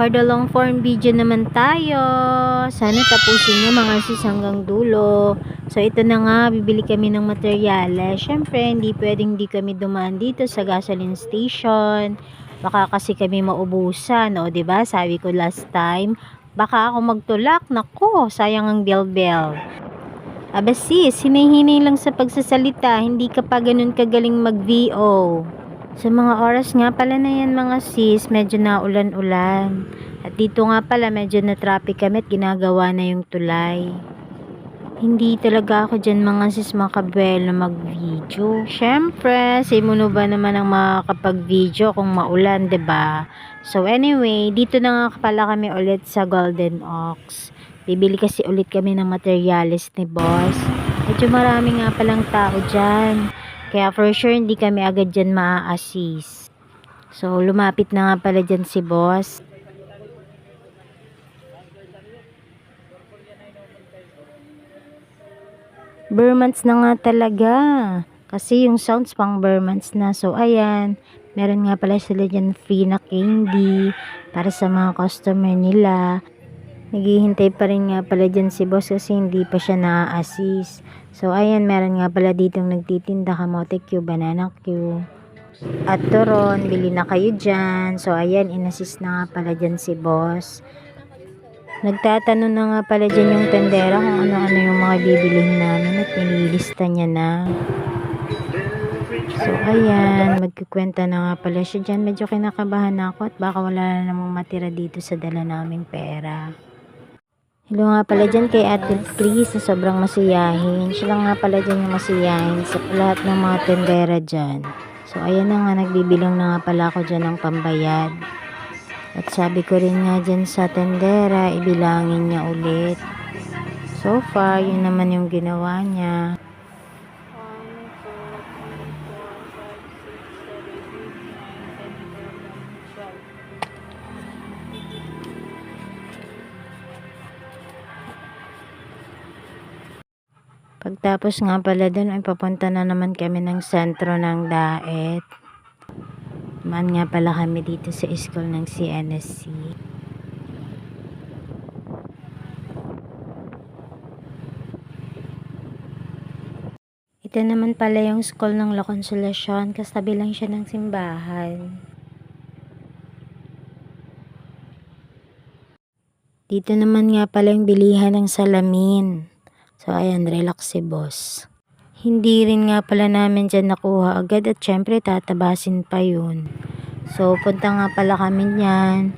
For the long form video naman tayo. Sana tapusin nyo mga sis hanggang dulo. So ito na nga, bibili kami ng materyales. Syempre, hindi pwedeng di kami dumaan dito sa gasoline station. Baka kasi kami maubusan, o ba? Sabi ko last time, baka ako magtulak. Nako, sayang ang bell-bell. Aba sis, hinihinay lang sa pagsasalita, hindi ka pa ganun kagaling mag-VO. Sa mga oras nga pala na yan mga sis, medyo na ulan-ulan. At dito nga pala medyo na traffic kami at ginagawa na yung tulay. Hindi talaga ako dyan mga sis makabel na mag-video. Siyempre, si Muno ba naman ang makakapag-video kung maulan, ba? So anyway, dito na nga pala kami ulit sa Golden Ox. Bibili kasi ulit kami ng materialis ni boss. Medyo marami nga palang tao dyan. Kaya for sure hindi kami agad dyan maa-assist. So lumapit na nga pala dyan si boss. Burmans na nga talaga. Kasi yung sounds pang Burmans na. So, ayan. Meron nga pala sila dyan free na candy para sa mga customer nila. Naghihintay pa rin nga pala dyan si boss kasi hindi pa siya na-assist. So, ayan. Meron nga pala ditong nagtitinda kamote Q, banana Q. At turon, bili na kayo dyan. So, ayan. Inassist na nga pala dyan si boss. Nagtatanong na nga pala dyan yung tendera kung ano-ano yung mga bibilihin namin at nililista niya na. So, ayan, magkikwenta na nga pala siya dyan. Medyo kinakabahan na ako at baka wala na namang matira dito sa dala naming pera. Hello nga pala dyan kay Ate Chris na sobrang masiyahin. Siya lang nga pala dyan yung masiyahin sa lahat ng mga tendera dyan. So, ayan na nga, nagbibilang na nga pala ako dyan ng pambayad. At sabi ko rin nga dyan sa tendera, ibilangin niya ulit. So far, yun naman yung ginawa niya. Pagtapos nga pala dun, ay papunta na naman kami ng sentro ng Daet. Man nga pala kami dito sa school ng CNSC. Ito naman pala yung school ng La Consolacion. Kasabi lang siya ng simbahan. Dito naman nga pala yung bilihan ng salamin. So, ayan, relax si boss. Hindi rin nga pala namin dyan nakuha agad at syempre tatabasin pa yun. So, punta nga pala kami niyan.